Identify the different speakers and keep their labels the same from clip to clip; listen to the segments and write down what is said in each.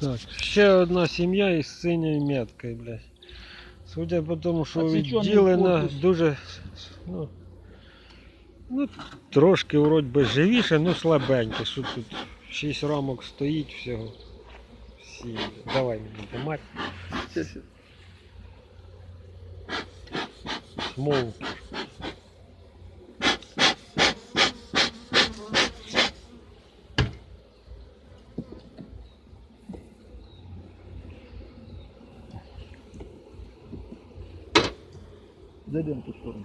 Speaker 1: Так, ще одна сім'я із синьою меткою, блядь. Судя по тому, що відділена дуже. Ну, ну, трошки вроді би живіше, ну слабеньке. Що тут 6 рамок стоїть всього. Всі. Давай мені тримати. Смолки.
Speaker 2: Зайдемо в ту сторону.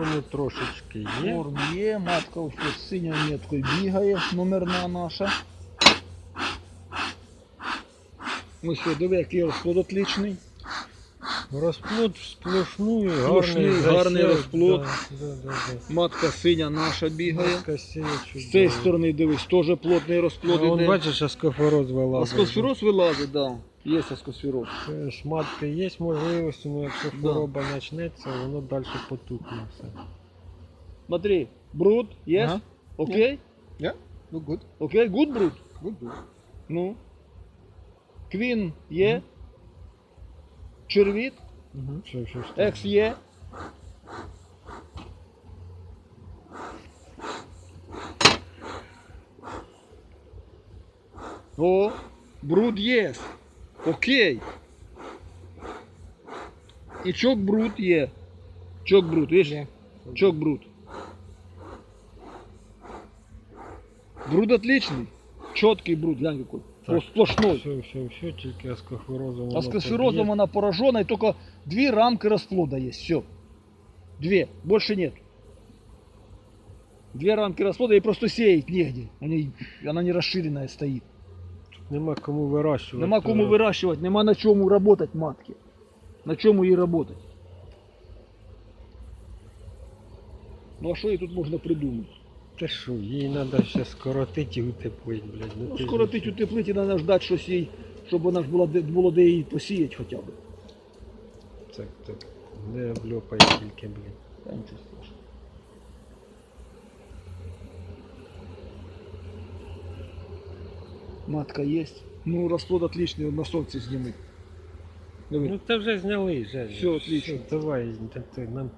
Speaker 1: Ну, корму трошечки є.
Speaker 2: Корм є, матка ось з синьою меткою бігає, номерна наша. Ось що, диви, який розплод отличний.
Speaker 1: Розплод
Speaker 2: Сплошний,
Speaker 1: гарний,
Speaker 2: гарний розплод.
Speaker 1: Да, да, да, да.
Speaker 2: Матка синя наша бігає.
Speaker 1: Маска сіє
Speaker 2: З цієї сторони дивись, теж плотний розплод
Speaker 1: А
Speaker 2: іде.
Speaker 1: бачиш, аскофороз вилазить.
Speaker 2: Аскосфероз вилазить, так. Да. Є аскосфероз.
Speaker 1: Це ж матки є можливості, але якщо
Speaker 2: Да.
Speaker 1: хвороба почнеться, воно далі потухне все.
Speaker 2: Смотри, бруд, є?
Speaker 3: Ага.
Speaker 2: Окей?
Speaker 3: Yeah, look good.
Speaker 2: Окей, гуд бруд?
Speaker 3: Good, good.
Speaker 2: Ну. Квін є. Червіт,
Speaker 3: Mm-hmm.
Speaker 1: Все, все, все.
Speaker 2: екс є. О, бруд є. Окей. І чок бруд є. Чок бруд, видиш?
Speaker 3: Yeah.
Speaker 2: Чок бруд. Бруд отличный. Четкий бруд, глянь какой.
Speaker 1: Так.
Speaker 2: Сплошной.
Speaker 1: Все, все, все, тільки аскофорозом. воно
Speaker 2: А с косферозом
Speaker 1: поб'є.
Speaker 2: она поражена, и только две рамки расплода есть. Все. Две. Больше нет. Две рамки расплода и просто сеять негде. Они, она не расширенная стоит.
Speaker 1: Нема кому вирощувати.
Speaker 2: Нема кому выращивать, нема на чому работать матки. На чому їй работать. Ну а що їй тут можна придумати?
Speaker 1: Та що, їй треба ще скоротити і утеплити, блядь.
Speaker 2: Ну,
Speaker 1: ти
Speaker 2: скоротить
Speaker 1: ж-
Speaker 2: утеплить і треба ждати щось їй, щоб вона ж була, де- було де її посіяти хоча б.
Speaker 1: Так, так. Не обльопай тільки, блядь.
Speaker 2: Та нічого Матка есть. Ну, расплод отличный, на солнце сними. Диви.
Speaker 1: Ну це вже зняли, Женя.
Speaker 2: Всё, отлично.
Speaker 1: Всё, давай, та- та, нам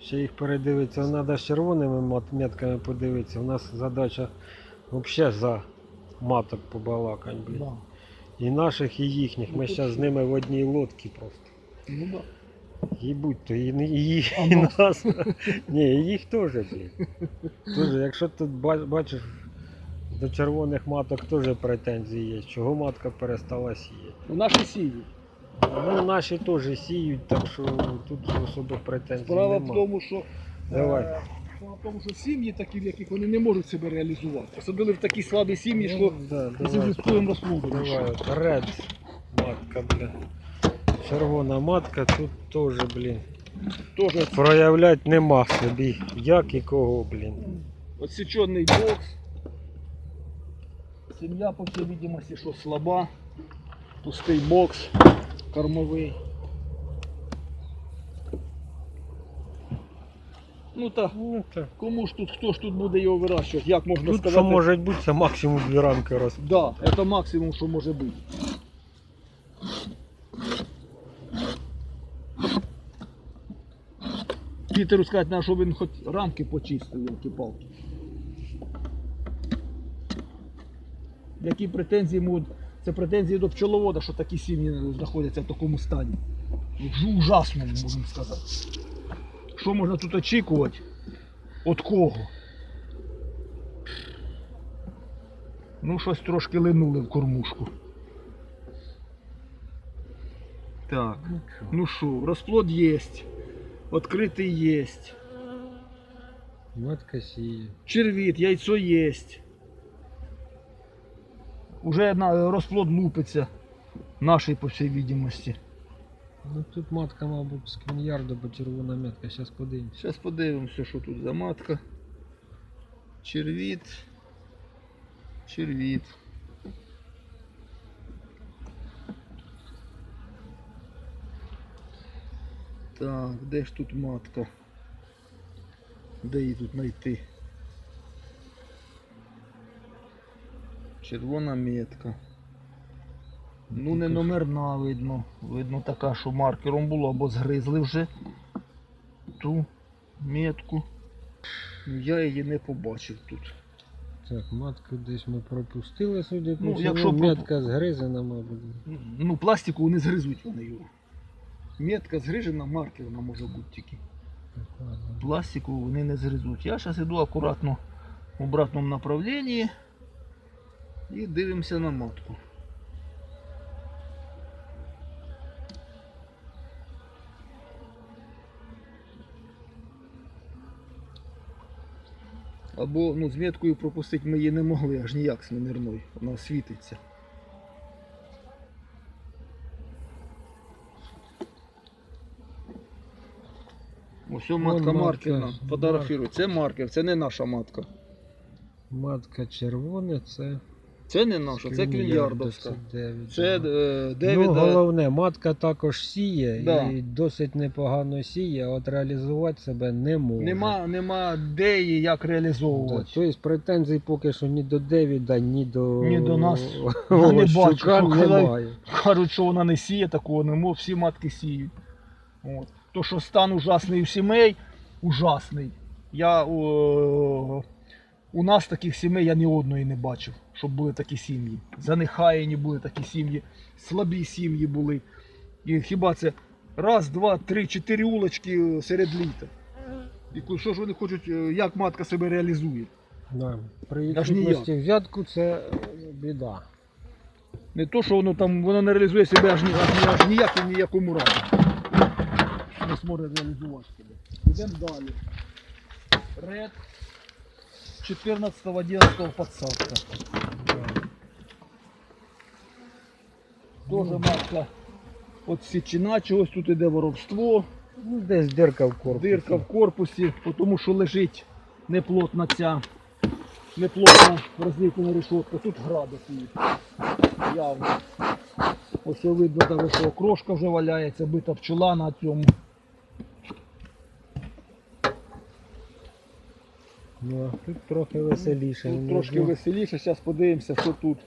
Speaker 1: ще їх передивитися. Треба з червоними мат- метками подивитися. У нас задача взагалі за маток побалакать, блін.
Speaker 2: Да.
Speaker 1: І наших, і їхніх. Ми
Speaker 2: Ну, тут
Speaker 1: зараз з
Speaker 2: що?
Speaker 1: ними в одній лодці просто.
Speaker 2: Ну да.
Speaker 1: І будь-то, і, і, і,
Speaker 2: А
Speaker 1: і
Speaker 2: нас?
Speaker 1: нас. Ні, і їх теж, блін. Тоже, якщо тут ба- бачиш, до червоних маток теж претензії є. Чого матка перестала сіяти?
Speaker 2: Ну, наші сіють.
Speaker 1: Ну, наші теж сіють, так що тут особих претензій
Speaker 2: Справа в тому, що
Speaker 1: Давай.
Speaker 2: е, справа в тому, що сім'ї такі, в яких вони не можуть себе реалізувати. Посадили в такі слабі сім'ї, що
Speaker 1: Ну, да,
Speaker 2: з
Speaker 1: давай,
Speaker 2: розплодом.
Speaker 1: давай, от ред матка, бля. Червона матка, тут теж, блін.
Speaker 2: Теж
Speaker 1: Проявлять нема собі. Як і кого, блін.
Speaker 2: Отсеченный бокс. Сім'я, по всій видимості, що слаба. Пустий бокс кормовий. Ну так,
Speaker 1: Ну, так.
Speaker 2: кому ж тут, хто ж тут буде його вирощувати? Як можна
Speaker 1: Тут
Speaker 2: сказати?
Speaker 1: що може бути, це максимум дві рамки роз.
Speaker 2: Да, це максимум, що може бути. Пітеру сказати, на що він хоч рамки почистив, які палки. Які претензії можуть. Це претензії до пчеловода, що такі сім'ї знаходяться в такому стані. В ужасному, можемо сказати. Що можна тут очікувати? От кого? Ну, щось трошки линули в кормушку. Так. Ну що, розплод є. Відкритий є.
Speaker 1: Матка сіє.
Speaker 2: Червіт, яйцо є. Уже на розплод лупиться. Нашій, по всій відомості.
Speaker 1: Ну тут матка, мабуть, з квінярду, бо червона метка, зараз подивимось.
Speaker 2: Зараз подивимося, що тут за матка. Червіт. Червіт. Так, де ж тут матка? Де її тут знайти? Червона метка. Ну не номерна видно. Видно така, що маркером було або згризли вже ту метку. Ну, Я її не побачив тут.
Speaker 1: Так, матку десь ми пропустили, судя по
Speaker 2: Ну, якщо
Speaker 1: метка згризана, мабуть.
Speaker 2: Ну, пластику не згризуть вони його. Метка згрижена, маркерна може бути тільки. Пластику вони не згризуть. Я зараз іду акуратно в обратному направленні і дивимося на матку. Або ну, з меткою пропустити ми її не могли, аж ніяк з номерною. Вона світиться. Ось матка
Speaker 1: матка.
Speaker 2: маркерна. Фотографіруй. Це маркер, це не наша матка.
Speaker 1: Матка червона, це.
Speaker 2: Це не наша, це квінярдовська. Це е, Девіда.
Speaker 1: Ну, головне, матка також сіє
Speaker 2: Да.
Speaker 1: і досить непогано сіє, а от реалізувати себе не може.
Speaker 2: Нема, нема де її як
Speaker 1: Да,
Speaker 2: реалізовувати.
Speaker 1: Тобто претензій поки що ні до Девіда, ні до
Speaker 2: Ні до нас. Я не бачу, що казали.
Speaker 1: немає.
Speaker 2: Кажуть, що вона не сіє такого, не мов, всі матки сіють. От. То, що стан ужасний у сімей, ужасний. Я о, у нас таких сімей я ні одної не бачив, щоб були такі сім'ї. Занехаяні були такі сім'ї, слабі сім'ї були. І хіба це раз, два, три, чотири улочки серед літа. І що ж вони хочуть, е, як матка себе реалізує?
Speaker 1: Да. При відсутності взятку це е, біда.
Speaker 2: Не то, що воно там воно не реалізує себе аж, ні, аж, аж ніяк і ніякому разі. Не зможе реалізувати себе. Йдемо далі. Ред 14-11 подсадка. Тоже матка от січина, чогось тут іде воровство,
Speaker 1: Ну, десь дирка в корпусі.
Speaker 2: дирка в корпусі, тому що лежить неплотна ця, неплотна розліплена решетка. Тут градус її. Явно. Ось видно, що крошка вже валяється, бита пчола на цьому.
Speaker 1: Ну, а тут трохи веселіше.
Speaker 2: Тут
Speaker 1: Ну,
Speaker 2: трошки
Speaker 1: ну,
Speaker 2: веселіше, зараз подивимося, що тут.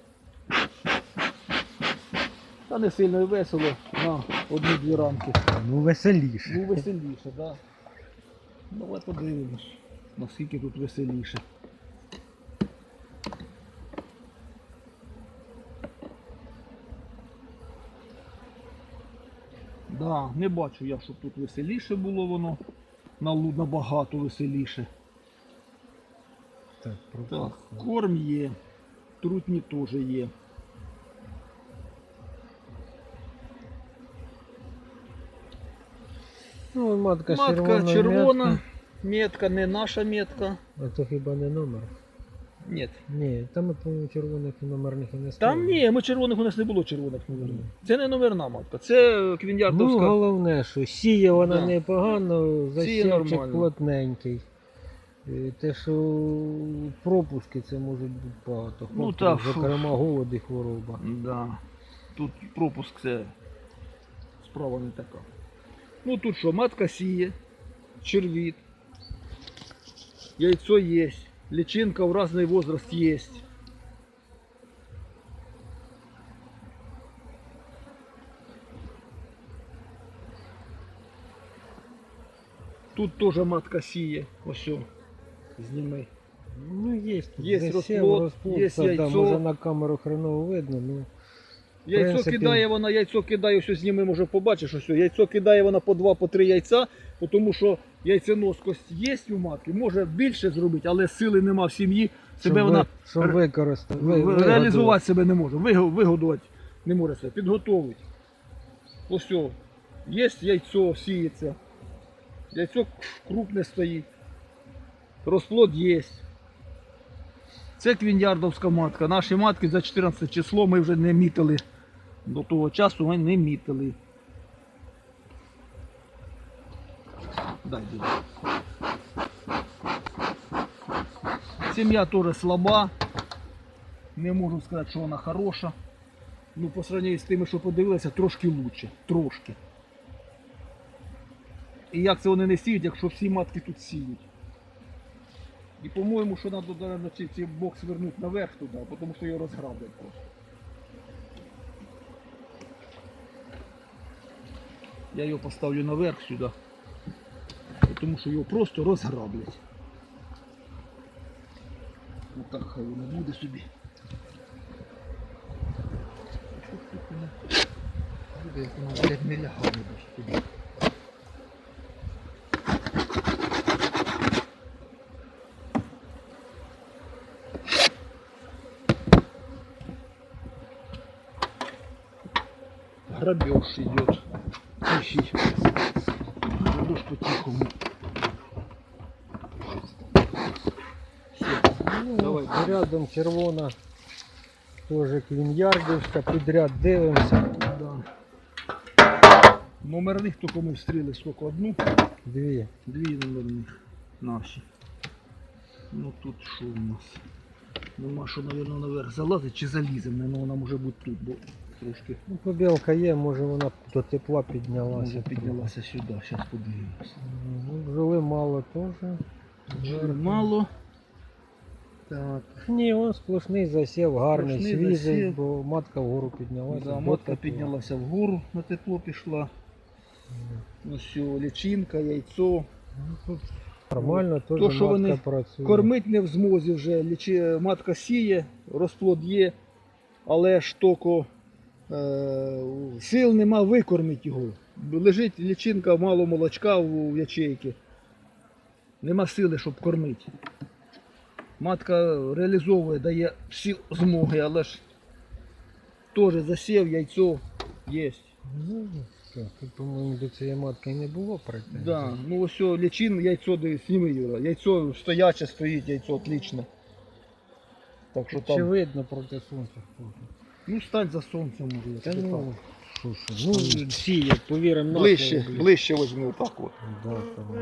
Speaker 2: Та не сильно і весело на одну-дві рамки.
Speaker 1: Ну, веселіше.
Speaker 2: Ну веселіше, так. Да. Давай подивимось, наскільки тут веселіше. Да, не бачу я, щоб тут веселіше було воно. Налу- Набагато веселіше.
Speaker 1: Так,
Speaker 2: Так, корм є, трутні теж є.
Speaker 1: Ну, матка,
Speaker 2: Матка
Speaker 1: червона.
Speaker 2: червона,
Speaker 1: метка.
Speaker 2: метка не наша метка.
Speaker 1: А то хіба не номер?
Speaker 2: Ні.
Speaker 1: Ні, там, по-моєму, червоних номерних і не
Speaker 2: Там ні, ми червоних у нас не було червоних номерних. Це не номерна матка, це
Speaker 1: Ну, головне, що сіє вона
Speaker 2: Да.
Speaker 1: непогано, засівчик плотненький. Е, Те, що пропуски це можуть бути багато.
Speaker 2: Ну, так,
Speaker 1: зокрема, голод і хвороба.
Speaker 2: Да. Тут пропуск це справа не така. Ну тут що, матка сіє, червіт, яйцо є, личинка в різний возраст є. Тут теж матка сіє, ось зніми.
Speaker 1: Ну, є. тут
Speaker 2: Є
Speaker 1: засів,
Speaker 2: розплод,
Speaker 1: розплодся,
Speaker 2: є
Speaker 1: да,
Speaker 2: яйцо.
Speaker 1: може на камеру хреново видно, ну.
Speaker 2: Яйцо
Speaker 1: принципі-
Speaker 2: кидає вона, яйцо кидає, ось зніми, може побачиш, ось яйцо кидає вона по два, по три яйця, тому що яйценоскость є у матки, може більше зробити, але сили нема в сім'ї, себе
Speaker 1: щоб
Speaker 2: вона
Speaker 1: ви- щоб
Speaker 2: ре-
Speaker 1: використати. ви-
Speaker 2: в- реалізувати себе не може, виго- вигодувати не може себе, підготовити. Ось є яйцо, сіється. Яйцо крупне стоїть. Розплод є. Це квінярдовська матка. Наші матки за 14 число ми вже не мітили До того часу ми не мітили. Дай. Сім'я теж слаба. Не можу сказати, що вона хороша. Ну, по сравнению з тими, що подивилися, трошки лучше. Трошки. І як це вони не сіють, якщо всі матки тут сіють. І по-моєму, що треба наверное, цей, бокс вернути наверх туди, тому що його розграблять просто. Я його поставлю наверх сюди. Тому що його просто розграблять. Отак хай воно буде собі. Буде, як воно, блядь, не Грабеж идет. Ищи. Грабеж по-тихому.
Speaker 1: Ну,
Speaker 2: Давай.
Speaker 1: Рядом червона. Теж квінярдівська, підряд дивимося.
Speaker 2: Да. Номерних тільки ми встріли скільки? Одну?
Speaker 1: Дві.
Speaker 2: Дві номерних наші. Ну тут що у нас? Нема що, мабуть, наверх залазить чи заліземо, ну вона може бути тут, бо трошки
Speaker 1: Ну, побілка є, може вона до тепла піднялася.
Speaker 2: може піднялася сюди. Зараз подивимося.
Speaker 1: Ну, бджоли мало теж.
Speaker 2: Вже Мало. Так.
Speaker 1: Ні, он сплошний засів, гарний,
Speaker 2: Сплошний
Speaker 1: свіжий,
Speaker 2: засів.
Speaker 1: бо матка вгору піднялася.
Speaker 2: Да, матка піднялася вгору, на тепло пішла. Ну все, лічинка, яйцо.
Speaker 1: Ну, Нормально, теж
Speaker 2: то, що
Speaker 1: матка
Speaker 2: вони
Speaker 1: працює.
Speaker 2: Кормить не в змозі вже. Матка сіє, розплод є, але ж е... сил нема викормити його. Лежить лічинка, мало молочка в ячейки. Нема сили, щоб кормити. Матка реалізовує, дає всі змоги, але ж теж засів, яйцо є.
Speaker 1: Ну, тут, по-моєму, до цієї матки не було претензій.
Speaker 2: Да, ну ось лічин, яйцо сніми, Юра. Яйцо стояче стоїть, яйцо отлично. Так що там.
Speaker 1: видно проти сонця?
Speaker 2: Ну стань за сонцем може.
Speaker 1: Та ну,
Speaker 2: так.
Speaker 1: що, що, ну, сіє, повіримо на
Speaker 2: ближче, ближче возьми отак от.
Speaker 1: Да, там,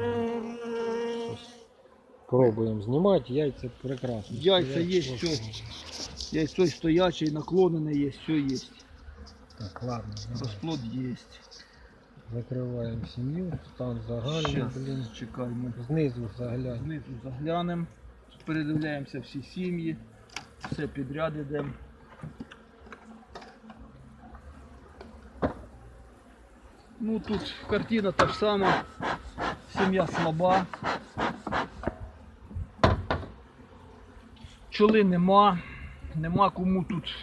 Speaker 1: Пробуємо знімати, яйця прекрасно.
Speaker 2: Яйця є, все. Яйцо стояче, наклонене є, все є.
Speaker 1: Так, ладно.
Speaker 2: Розплод є.
Speaker 1: закриваємо сім'ю, стан загальний,
Speaker 2: Щас,
Speaker 1: блін.
Speaker 2: чекаємо.
Speaker 1: Знизу заглянь.
Speaker 2: Знизу заглянемо, передивляємося всі сім'ї, все підряд ідемо. Ну тут картина та ж сама, сім'я слаба. Чоли нема, нема кому тут,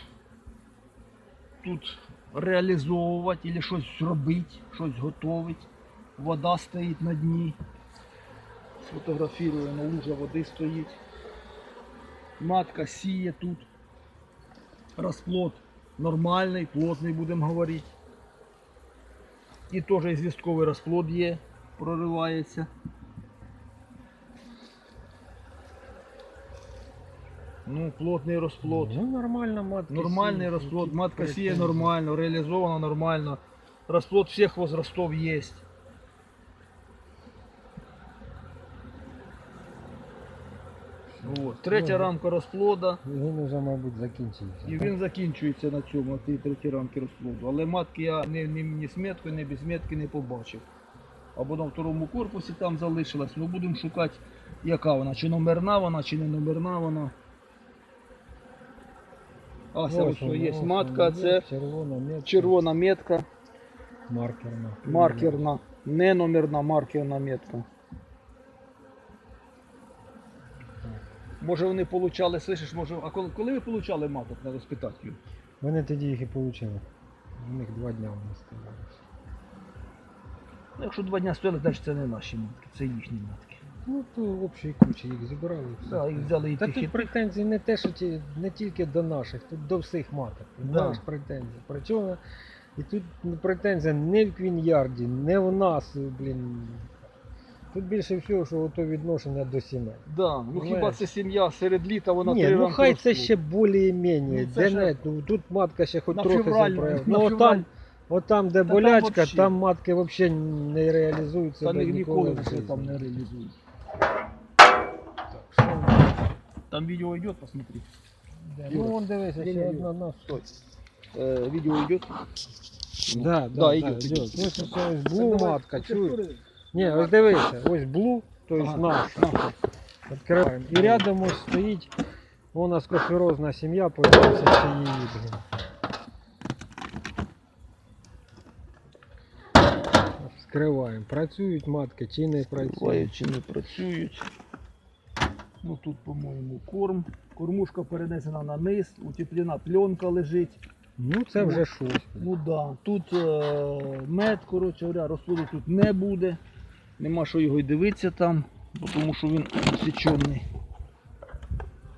Speaker 2: тут реалізовувати або щось робити, щось готувати. Вода стоїть на дні. Сфотографіруємо, лужа води стоїть. Матка сіє тут. Розплод нормальний, плотний будемо говорити. І теж звістковий розплод є, проривається. Ну, плотний розплод.
Speaker 1: Ну, нормально матка.
Speaker 2: Нормальний розплод, матка сіє нормально, реалізовано нормально. Розплод всіх возрастов є. Вот. Третя
Speaker 1: Ну,
Speaker 2: рамка розплода.
Speaker 1: Він вже, мабуть, закінчився.
Speaker 2: І він закінчується на цьому, цій третій рамки розплоду. Але матки я ні, ні, ні з меткою, ні без метки не побачив. Або на второму корпусі там залишилась. Ми будемо шукати, яка вона, чи номерна вона, чи не номерна вона. Ася, ось є матка, це
Speaker 1: червона метка.
Speaker 2: червона метка,
Speaker 1: Маркерна.
Speaker 2: маркерна, не номерна маркерна метка. Може вони получали, слышиш, може, а коли, коли ви получали маток, треба спитати її?
Speaker 1: Вони тоді їх і отримали. У них два дня вони стояли.
Speaker 2: Ну, якщо два дня стояли, значить це не наші матки, це їхні матки.
Speaker 1: Ну, то в общій кучі їх зібрали. і все.
Speaker 2: Да, їх взяли і
Speaker 1: Та
Speaker 2: тих, і
Speaker 1: тут претензій не те, що ті, не тільки до наших, тут до всіх маток.
Speaker 2: Да.
Speaker 1: Знаєш претензії. Причому і тут претензія не в Квінярді, не в нас, блін. Тут більше всього, що ото відношення до сімей.
Speaker 2: Да. Ну хіба це сім'я серед літа, вона
Speaker 1: Ні,
Speaker 2: три
Speaker 1: ну хай це ще більш-менш.
Speaker 2: Ну, це
Speaker 1: Де
Speaker 2: ж
Speaker 1: не, ну, тут матка ще хоч
Speaker 2: на
Speaker 1: трохи
Speaker 2: февраль,
Speaker 1: заправила.
Speaker 2: на
Speaker 1: Ну
Speaker 2: февраль.
Speaker 1: там, от де
Speaker 2: там
Speaker 1: болячка,
Speaker 2: вообще.
Speaker 1: там матки взагалі не реалізують
Speaker 2: Та ні-
Speaker 1: ніколи. в
Speaker 2: вже
Speaker 1: житті.
Speaker 2: там не реалізують.
Speaker 1: Так, що в нас?
Speaker 2: Там відео йде, посмотри.
Speaker 1: Де? Ну вон дивися,
Speaker 2: Ні,
Speaker 1: ще
Speaker 2: ні,
Speaker 1: одна на
Speaker 2: Стой. Е, відео йде?
Speaker 1: Да, да,
Speaker 2: Да,
Speaker 1: да,
Speaker 2: йде.
Speaker 1: Ось ось ось блу матка, чуєш? Ні, ось дивися, ось блу, то есть наш. Відкриваємо. І рядом ось стоїть вона скоферозна сім'я, появився ще її, блін. Вскриваємо. Працюють матки чи не працюють.
Speaker 2: Чи не працюють. Ну тут, по-моєму, корм. Кормушка перенесена на низ, утеплена пленка лежить.
Speaker 1: Ну це вже щось.
Speaker 2: Ну да. Тут е, мед, коротше говоря, розсуду тут не буде. Нема що його й дивитися там, бо тому що він січений.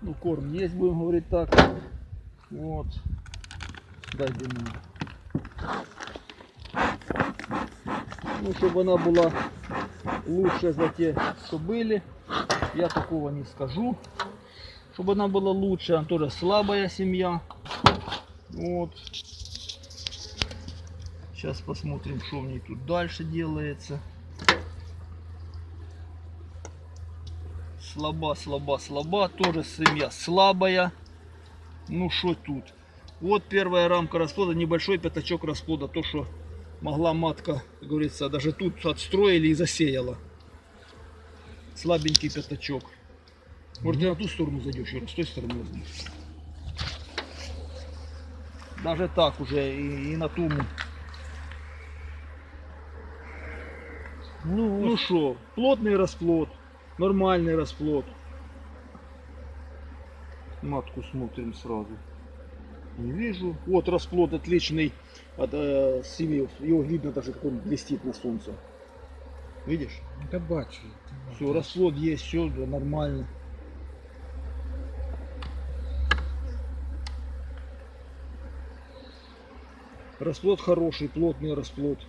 Speaker 2: Ну, корм є, будемо говорити так. От. Дай мені. Ну, щоб вона була лучше за те, що были. Я такого не скажу. Чтобы она была лучше, она тоже слабая семья. Вот. Сейчас посмотрим, что в ней тут дальше делается. Слаба, слаба, слаба. Тоже семья слабая. Ну что тут? Вот первая рамка расплода, небольшой пятачок расплода. То, что могла матка, как говорится, даже тут отстроили и засеяла. Слабенький пятачок. Может, ты на ту сторону зайдешь, Юра, с той стороны возьмешь. Даже так уже и, и на ту.
Speaker 1: Ну,
Speaker 2: Ну что, плотный расплод, нормальный расплод. Матку смотрим сразу. Не вижу. Вот расплод отличный от э, семьи. Его видно даже, как он блестит на солнце. Видишь?
Speaker 1: та бачу.
Speaker 2: Все, расплод есть, все нормально. Расплод хороший, плотный расплод.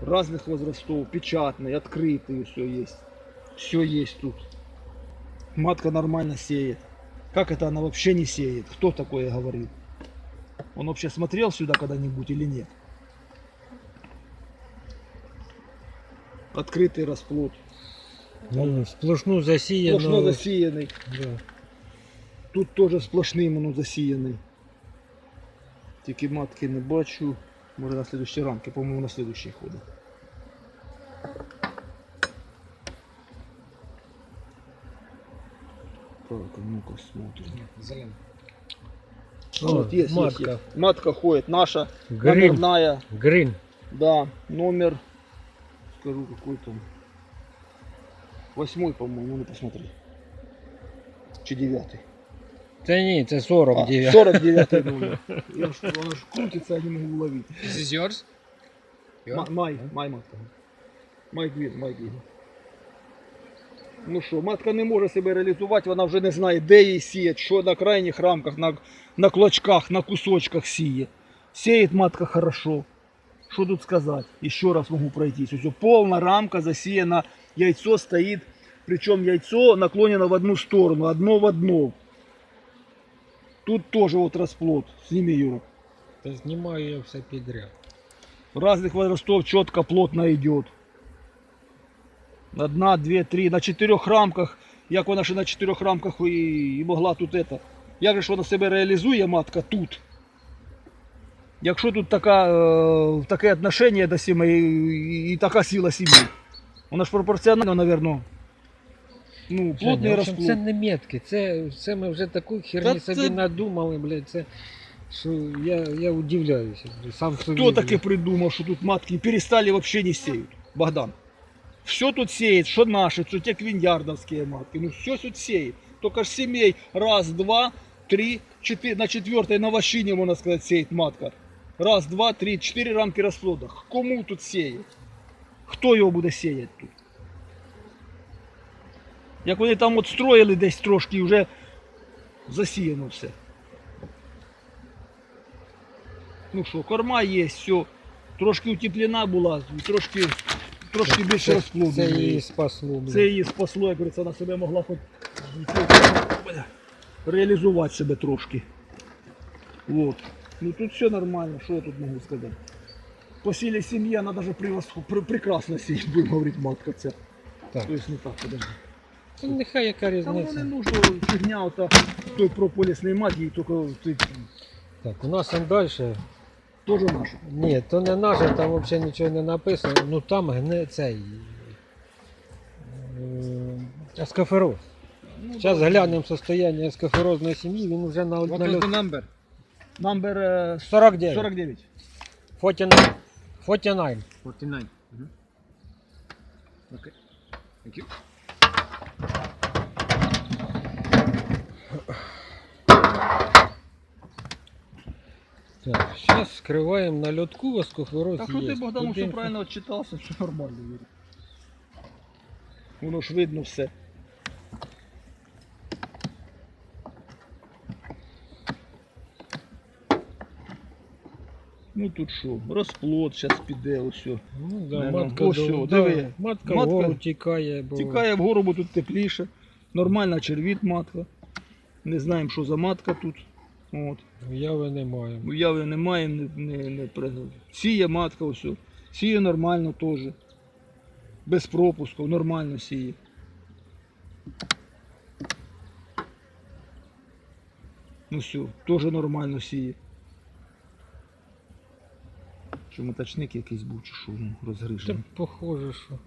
Speaker 2: Разных возрастов, печатный, открытый, все есть. Все есть тут. Матка нормально сеет. Как это она вообще не сеет? Кто такое говорил? Он вообще смотрел сюда когда-нибудь или нет? Открытый расплод.
Speaker 1: Ну, сплошну засіяно.
Speaker 2: Сплошно засіяний.
Speaker 1: Да.
Speaker 2: Тут теж сплошний воно засіяний. Тільки матки не бачу. Може на слідущі рамки, по-моєму, на слідущі ходить. Так, а ну-ка смотрим.
Speaker 1: Зелена.
Speaker 2: А, вот есть, есть,
Speaker 1: матка.
Speaker 2: есть. Матка ходит, наша,
Speaker 1: Грин.
Speaker 2: номерная.
Speaker 1: Грин.
Speaker 2: Да, номер, скажу какой там. Восьмой, по-моему, ну посмотри. Чи девятый.
Speaker 1: Та ні, це 49.
Speaker 2: А, 49 номер. Я ж, вона ж крутиться, я не можу уловити.
Speaker 3: This is yours?
Speaker 2: Ма- Май, май матка. Май Гвін, Май Гвін. Ну що, матка не може себе реалізувати, вона вже не знає, де її сіять, що на крайніх рамках, на, на клочках, на кусочках сіє. Сеет матка хорошо. Що тут сказати? Еще раз можу пройтись. Ось повна рамка засіяна, яйцо стоїть, причому яйцо наклонено в одну сторону, одно в одно. Тут теж от розплод. Сніми, Юра.
Speaker 1: Та знімаю я все підряд.
Speaker 2: разных возрастов четко, плотно идет. Одна, две, три, на чотирьох рамках, як вона ще на чотирьох рамках і, і могла тут это. Як же ж вона себе реалізує, матка, тут. Якщо тут така, е, таке отношення до сімей і, і така сила сім'ї. Вона ж пропорціонально, напевно. Ну, плотний
Speaker 1: Женя, в общем,
Speaker 2: розплод.
Speaker 1: це не метки, це, це ми вже таку херні
Speaker 2: Та
Speaker 1: собі
Speaker 2: це-
Speaker 1: надумали, блядь, це, що я, я удивляюся. Сам собі.
Speaker 2: Кто таки придумал, что тут матки перестали вообще не сеют? Богдан. Все тут сеет, что наши, что те квиньярдовские матки. Ну все тут сеет. Только ж семей раз, два, три, четыре, на четвертой на вощине, можно сказать, сеет матка. Раз, два, три, четыре рамки расплода. Кому тут сеять? Хто його буде сіяти тут? Як вони там от строїли десь трошки вже засіяно все. Ну що, корма є, все. Трошки утеплена була, трошки трошки більше
Speaker 1: Це,
Speaker 2: розплоду.
Speaker 1: це її спасло. блін.
Speaker 2: Це її спасло, як говориться, вона себе могла хоч реалізувати себе трошки. Вот. Ну тут все нормально, що я тут можу сказати. По силі сім'ї вона навіть превосход- пр- прекрасно сіє, будемо говорити, матка ця.
Speaker 1: Так.
Speaker 2: Тобто не так, подожди.
Speaker 1: Та нехай яка
Speaker 2: Та воно не
Speaker 1: різниця.
Speaker 2: нужно, фігня ота, той прополісний мат, їй тільки ти,
Speaker 1: Так, у нас там далі.
Speaker 2: Теж наша.
Speaker 1: Ні, то не наше, там взагалі нічого не написано. Ну там гне цей. е, Аскофероз.
Speaker 2: Ну,
Speaker 1: Зараз глянемо состояние аскоферозної сім'ї, він вже на,
Speaker 3: the number?
Speaker 2: Номер е,
Speaker 1: 49.
Speaker 2: 49.
Speaker 1: 49. 49.
Speaker 3: 49. Mhm. Okay. Thank you.
Speaker 1: Так, зараз скриваємо на льотку аскофероз.
Speaker 2: Так що ти. Богдан, все правильно відчитався, все нормально. Юрій. Воно ж видно все. Ну тут що, розплод зараз піде, ось.
Speaker 1: Ну, да,
Speaker 2: ну,
Speaker 1: матка,
Speaker 2: ось
Speaker 1: до- да,
Speaker 2: диви.
Speaker 1: матка,
Speaker 2: Матка
Speaker 1: вгору тікає, бо
Speaker 2: Тікає вгору, бо тут тепліше. Нормальна червіт матка. Не знаємо, що за матка тут. От.
Speaker 1: уяви немає.
Speaker 2: Уяви не маємо, не, не, не при- Сіє матка, ось. Сіє нормально теж. Без пропуску, нормально сіє. Ну все, теж нормально сіє. Що моточник якийсь був, чи що ну, розгрижений.
Speaker 1: похоже, що.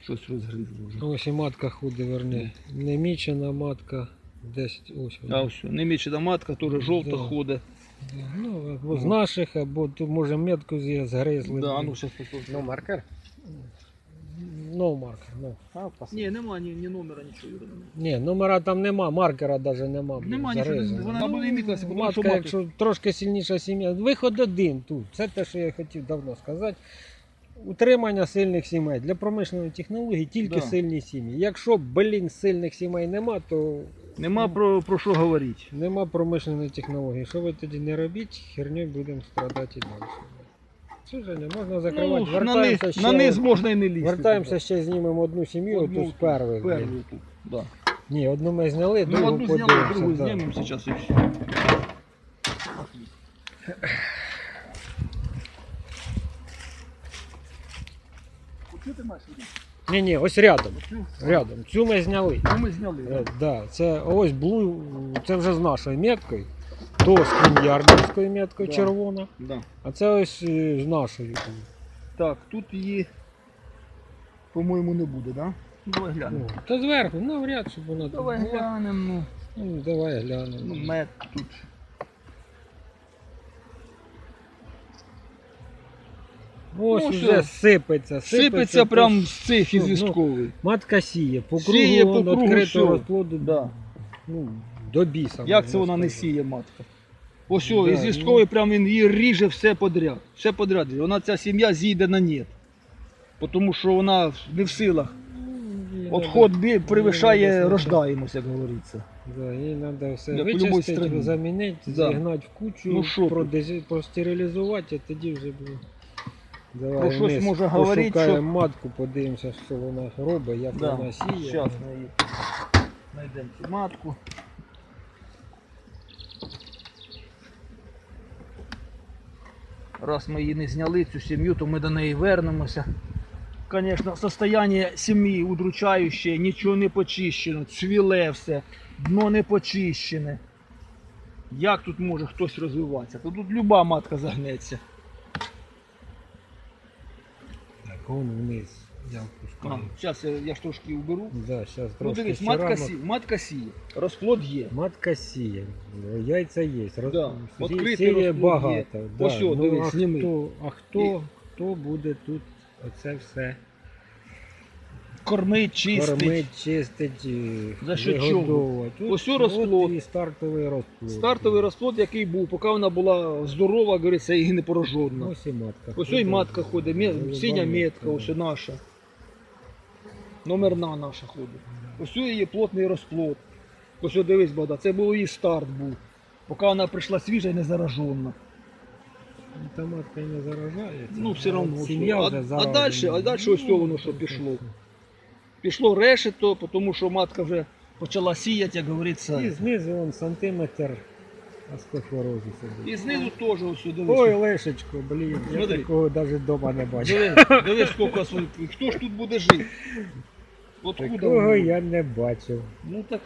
Speaker 2: Щось розгризло вже.
Speaker 1: Ось і матка ходить, верни. Немічена матка. Десь ось.
Speaker 2: А ось, немічена матка, теж жовта
Speaker 1: Да.
Speaker 2: ходить.
Speaker 1: Ну, або з наших, або тут може метку згризли.
Speaker 2: Да, а ну зараз послухай.
Speaker 3: No marker?
Speaker 1: No маркер, ну.
Speaker 3: Ah, pass.
Speaker 2: Ні, нема ні, ні номера, нічого, Юра.
Speaker 1: Ні, номера там нема, маркера навіть нема. блін,
Speaker 2: Нема нічого, вона буде мітилася, тому що
Speaker 1: матка,
Speaker 2: матка-
Speaker 1: якщо трошки сильніша сім'я. Виход один тут. Це те, що я хотів давно сказати. Утримання сильних сімей. Для промишленої технології тільки
Speaker 2: Да.
Speaker 1: сильні сім'ї. Якщо, блін, сильних сімей нема, то
Speaker 2: Нема про, про що говорити.
Speaker 1: нема промишленої технології. Що ви тоді не робіть, херню будемо страдати і далі. Все, Женя, можна закривати.
Speaker 2: Ну, на, низ,
Speaker 1: Вертаємося ще,
Speaker 2: на низ можна і не лізти.
Speaker 1: вертаємося ще знімемо одну сім'ю,
Speaker 2: Одну
Speaker 1: оту з
Speaker 2: тут,
Speaker 1: перших. блін.
Speaker 2: Перву тут. Да.
Speaker 1: Ні, одну ми зняли,
Speaker 2: Ну,
Speaker 1: другу
Speaker 2: одну зняли,
Speaker 1: подивимося.
Speaker 2: другу
Speaker 1: да.
Speaker 2: знімемо зараз і все. Ти маєш?
Speaker 1: Ні, ні, ось рядом. Рядом. Цю ми зняли.
Speaker 2: Ну, ми зняли.
Speaker 1: Е, Да, це ось блу, це вже з нашою меткою. То з кін'ярдівською меткою
Speaker 2: Да.
Speaker 1: червона,
Speaker 2: Да.
Speaker 1: а це ось е, з нашою.
Speaker 2: Так, тут її, по-моєму, не буде, да? Ну, Давай глянемо.
Speaker 1: Ну, Та зверху, навряд, щоб вона тут
Speaker 2: Давай
Speaker 1: була.
Speaker 2: глянемо. ну.
Speaker 1: Ну, давай
Speaker 2: Ну,
Speaker 1: глянемо.
Speaker 2: мед тут.
Speaker 1: Ось
Speaker 2: ну,
Speaker 1: вже
Speaker 2: що?
Speaker 1: сипеться, сипеться.
Speaker 2: Сипеться прям з цих
Speaker 1: що, ну. Матка сіє, по кругу,
Speaker 2: Сіє по кругу,
Speaker 1: відкритого розплоду
Speaker 2: Да.
Speaker 1: ну, до біса.
Speaker 2: Як це вона не сіє матка? Ось
Speaker 1: Да,
Speaker 2: о, і
Speaker 1: ну.
Speaker 2: прям він її ріже все подряд. Все подряд. Вона ця сім'я зійде на нет. Тому що вона не в силах.
Speaker 1: Ну,
Speaker 2: Отход перевищає
Speaker 1: надо
Speaker 2: рождаємося, як говориться.
Speaker 1: Да, їй треба все вичистити, замінити,
Speaker 2: Да.
Speaker 1: зігнати в кучу,
Speaker 2: Ну,
Speaker 1: простерилізувати, а тоді вже буде. Давай
Speaker 2: Про щось
Speaker 1: вниз
Speaker 2: може говорити, що-
Speaker 1: матку, подивимося, що вона робить, як
Speaker 2: Да.
Speaker 1: вона сіє.
Speaker 2: Зараз ми її знайдемо цю матку. Раз ми її не зняли, цю сім'ю, то ми до неї вернемося. Звісно, состояние сім'ї удручаюче, нічого не почищено, цвіле все, дно не почищене. Як тут може хтось розвиватися? То тут люба матка загнеться.
Speaker 1: Так, вон вниз. Я
Speaker 2: А,
Speaker 1: впускаю.
Speaker 2: зараз я, я ж трошки уберу.
Speaker 1: Да, щас
Speaker 2: Ну
Speaker 1: трошки
Speaker 2: дивись,
Speaker 1: ще
Speaker 2: матка, сіє, матка сіє, розплод є.
Speaker 1: Матка сіє, яйця є, роз...
Speaker 2: Да,
Speaker 1: сі-
Speaker 2: відкритий
Speaker 1: сіє
Speaker 2: розплод є. Ось о,
Speaker 1: ну,
Speaker 2: дивись,
Speaker 1: а,
Speaker 2: зніми.
Speaker 1: хто, а хто, хто буде тут оце все
Speaker 2: Кормить, чистить.
Speaker 1: кормить, чистить,
Speaker 2: За що чого?
Speaker 1: Тут
Speaker 2: Ось
Speaker 1: от
Speaker 2: розплод.
Speaker 1: і стартовий розплод.
Speaker 2: Стартовий розплод, який був, поки вона була здорова, говориться, і не поражена.
Speaker 1: Ось і матка.
Speaker 2: Ось
Speaker 1: ходить.
Speaker 2: матка ходить, мє- синя метка, ось наша. Номерна наша ходить. Ось її плотний розплод. Ось дивись, Богдан, це був її старт був. Поки вона прийшла свіжа і не заражена.
Speaker 1: Та матка і не заражається.
Speaker 2: Ну, все одно.
Speaker 1: Сім'я
Speaker 2: А-
Speaker 1: вже
Speaker 2: а
Speaker 1: заражена.
Speaker 2: дальше- а дальше ось цього воно що пішло. Пішло решето, тому що матка вже почала сіяти, як говориться.
Speaker 1: І знизу вон сантиметр аскофлорозу сидить.
Speaker 2: І знизу теж ось сюди.
Speaker 1: Ой, Лешечко, блін, я
Speaker 2: Смотри.
Speaker 1: такого навіть вдома не бачив.
Speaker 2: Диви, диви, скільки своїх. Хто ж тут буде жити? Откуда
Speaker 1: Такого
Speaker 2: воно?
Speaker 1: я не бачив.
Speaker 2: Ну так.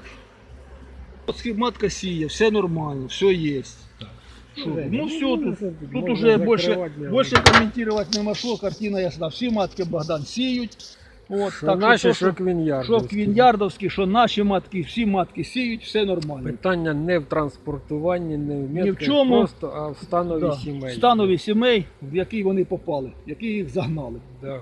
Speaker 2: От схи- матка сіє, все нормально, все є. Що? Ну все, тут, тут
Speaker 1: можна
Speaker 2: уже більше, більше коментувати нема що, картина ясна. Всі матки Богдан сіють. От,
Speaker 1: Що
Speaker 2: так
Speaker 1: наші,
Speaker 2: що,
Speaker 1: що квінярдовські.
Speaker 2: що наші матки, всі матки сіють, все нормально.
Speaker 1: Питання не в транспортуванні, не в
Speaker 2: Ні в чому.
Speaker 1: просто а в станові
Speaker 2: Да.
Speaker 1: сімей.
Speaker 2: Станові сімей, в які вони попали, в які їх загнали.
Speaker 1: Да.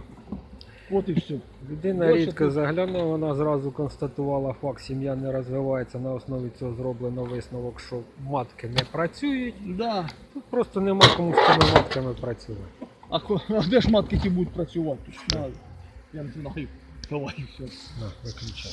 Speaker 2: От і все.
Speaker 1: Людина рідко
Speaker 2: тут-
Speaker 1: заглянула, вона зразу констатувала факт, сім'я не розвивається. На основі цього зроблено висновок, що матки не працюють.
Speaker 2: Да.
Speaker 1: Тут просто нема кому з цими матками працювати.
Speaker 2: А, а де ж матки ті будуть працювати? На, Я не знаю. Давай все.
Speaker 1: На, виключай.